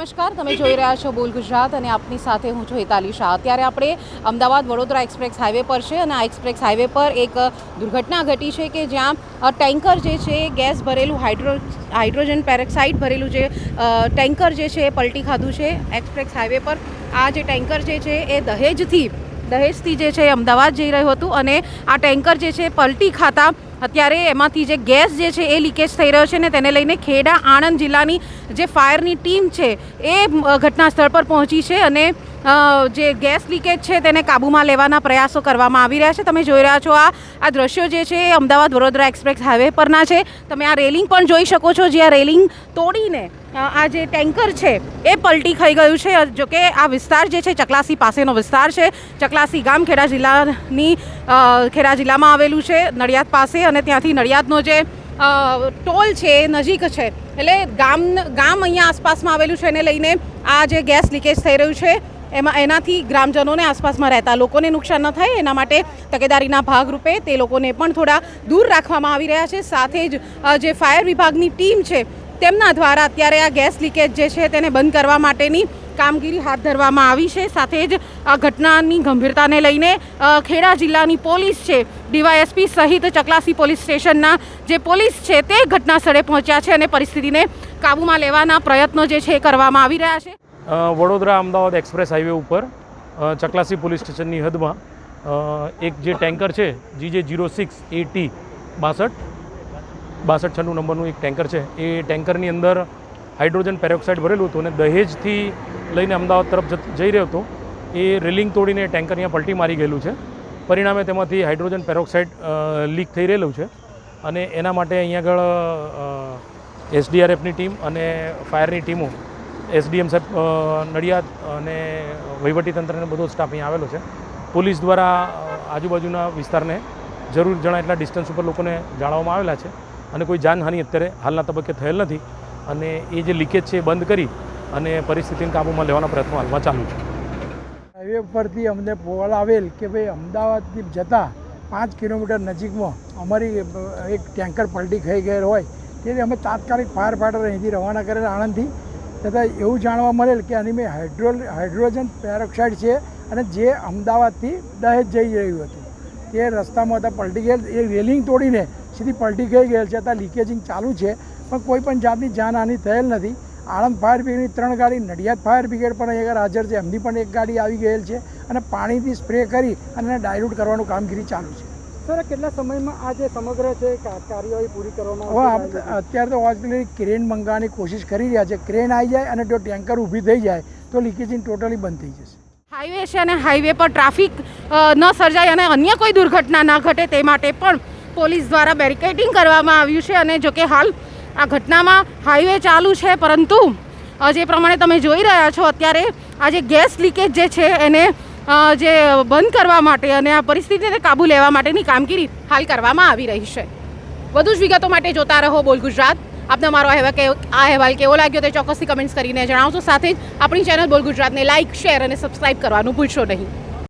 નમસ્કાર, તમે જોઈ રહ્યા છો બોલ ગુજરાત અને આપની સાથે હું છું હેતાલી શાહ. અત્યારે આપણે અમદાવાદ વડોદરા એક્સપ્રેસ હાઈવે પર છે અને આ એક્સપ્રેસ હાઈવે પર એક દુર્ઘટના ઘટી છે કે જ્યાં ટેન્કર જે છે, ગેસ ભરેલું, હાઇડ્રો, હાઇડ્રોજન પેરોક્સાઇડ ભરેલું જે ટેન્કર જે છે એ પલટી ખાધું છે એક્સપ્રેસ હાઈવે પર. આ જે ટેન્કર જે છે એ દહેજથી દહેજથી જે છે એ અમદાવાદ જઈ રહ્યું હતું અને આ ટેન્કર જે છે પલટી ખાતા અત્યારે એમાંથી જે ગેસ જે છે એ લીકેજ થઈ રહ્યો છે ને તેને લઈને ખેડા આણંદ જિલ્લાની જે ફાયરની ટીમ છે એ ઘટના સ્થળ પર પહોંચી છે અને જે ગેસ લીકેજ છે તેને કાબૂમાં લેવાના પ્રયાસો કરવામાં આવી રહ્યા છે. તમે જોઈ રહ્યા છો આ આ દ્રશ્યો જે છે એ અમદાવાદ વડોદરા એક્સપ્રેસ હાઈવે પરના છે. તમે આ રેલિંગ પણ જોઈ શકો છો જે આ રેલિંગ તોડીને આ જે ટેન્કર છે એ પલટી ખાઈ ગયું છે. જો કે આ વિસ્તાર જે છે ચકલાસી પાસેનો વિસ્તાર છે. ચકલાસી ગામ ખેડા જિલ્લાની ખેડા જિલ્લામાં આવેલું છે, નડિયાદ પાસે અને ત્યાંથી નડિયાદનો જે ટોલ છે એ નજીક છે. એટલે ગામ ગામ અહીંયા આસપાસમાં આવેલું છે, એને લઈને આ જે ગેસ લીકેજ થઈ રહ્યું છે. એમાં એનાથી ગ્રામજનોને આસપાસમાં રહેતા લોકોને નુકસાન ન થાય, એના માટે તકેદારીના ભાગરૂપે તે લોકોને પણ થોડા દૂર રાખવામાં આવી રહ્યા છે. સાથે જ જે ફાયર વિભાગની ટીમ છે, તેમના દ્વારા અત્યારે આ ગેસ લીકેજ જે છે તેને બંધ કરવા માટેની કામગીરી હાથ ધરવામાં આવી છે. સાથે જ, આ ઘટનાની ગંભીરતાને લઈને ખેડા જિલ્લાની પોલીસ છે, ડીવાયએસપી સહિત ચકલાસી પોલીસ સ્ટેશનના જે પોલીસ છે તે ઘટના સ્થળે પહોંચ્યા છે અને પરિસ્થિતિને કાબૂમાં લેવાના પ્રયત્નો જે છે કરવામાં આવી રહ્યા છે. વડોદરા અમદાવાદ એક્સપ્રેસ હાઈવે ઉપર ચકલાસી પોલીસ સ્ટેશનની હદમાં એક જે ટેન્કર છે, જીજે જીરો સિક્સ એટી બાસઠ બાસઠ છન્નું નંબરનું એક ટેન્કર છે, એ ટેન્કરની અંદર હાઇડ્રોજન પેરોક્સાઇડ ભરેલું હતું અને દહેજથી લઈને અમદાવાદ તરફ જઈ રહ્યો હતો. એ રેલિંગ તોડીને ટેન્કર અહીંયા પલટી મારી ગયેલું છે. પરિણામે તેમાંથી હાઇડ્રોજન પેરોક્સાઇડ લીક થઈ રહેલું છે અને એના માટે અહીંયા આગળ એસડીઆરએફની ટીમ અને ફાયરની ટીમો એસડીએમ સાહેબ નડિયાદ અને વહીવટીતંત્રને બધો સ્ટાફ અહીંયા આવેલો છે. પોલીસ દ્વારા આજુબાજુના વિસ્તારને જરૂર જણાય એટલા ડિસ્ટન્સ ઉપર લોકોને જાણવામાં આવેલા છે અને કોઈ જાનહાનિ અત્યારે હાલના તબક્કે થયેલ નથી અને એ જે લીકેજ છે એ બંધ કરી અને પરિસ્થિતિને કાબૂમાં લેવાના પ્રયત્નો હાલમાં ચાલુ છે. હાઈવે પરથી અમને કોલ આવેલ કે ભાઈ અમદાવાદથી જતાં પાંચ કિલોમીટર નજીકમાં અમારી એક ટેન્કર પલટી ખાઈ ગયેલ હોય. તેથી અમે તાત્કાલિક ફાયર ફાઈટર અહીંથી રવાના કરેલા આણંદથી તથા એવું જાણવા મળેલ કે આની મેં હાઇડ્રો હાઇડ્રોજન પેરોક્સાઇડ છે અને જે અમદાવાદથી દહેજ જઈ રહ્યું હતું. તે રસ્તામાં હતા, પલટી ગયેલ. એ રેલિંગ તોડીને સીધી પલટી ગઈ, ગયેલ છે. ત્યાં લીકેજિંગ ચાલુ છે. પણ કોઈ પણ જાતની જાનહાનિ થયેલ નથી. આણંદ ફાયર બ્રિગેડની ત્રણ ગાડી, નડિયાદ ફાયર બ્રિગેડ પણ અહીંયા હાજર છે. એમની પણ એક ગાડી આવી ગયેલ છે અને પાણીથી સ્પ્રે કરી અને ડાયલ્યુટ કરવાનું કામગીરી ચાલુ છે. સર કેટલા સમયમાં આ જે સમગ્ર છે કાર્યવાહી પૂરી કરવામાં અત્યારે તો ઓલરેડી ક્રેન મંગાવવાની કોશિશ કરી રહ્યા છે. ક્રેન આવી જાય અને જો ટેન્કર ઊભી થઈ જાય તો લીકેજિંગ ટોટલી બંધ થઈ જશે. હાઈવે છે અને હાઈવે પર ટ્રાફિક ન સર્જાય અને અન્ય કોઈ દુર્ઘટના ન ઘટે તે માટે પણ પોલીસ દ્વારા બેરિકેડિંગ કરવામાં આવ્યું છે અને જોકે હાલ આ ઘટનામાં હાઈવે ચાલુ છે પરંતુ જે પ્રમાણે તમે જોઈ રહ્યા છો અત્યારે આ જે ગેસ લીકેજ જે છે એને જે બંધ કરવા માટે અને આ પરિસ્થિતિને કાબૂ લેવા માટેની કામગીરી હાલ કરવામાં આવી રહી છે. વધુ જ વિગતો માટે જોતા રહો બોલ ગુજરાત. આપને મારો અહેવાલ કે, આ અહેવાલ કેવો લાગ્યો તે ચોક્કસથી કમેન્ટ્સ કરીને જણાવશો સાથે જ આપણી ચેનલ બોલ ગુજરાતને લાઇક શેર અને સબસ્ક્રાઇબ કરવાનું ભૂલશો નહીં.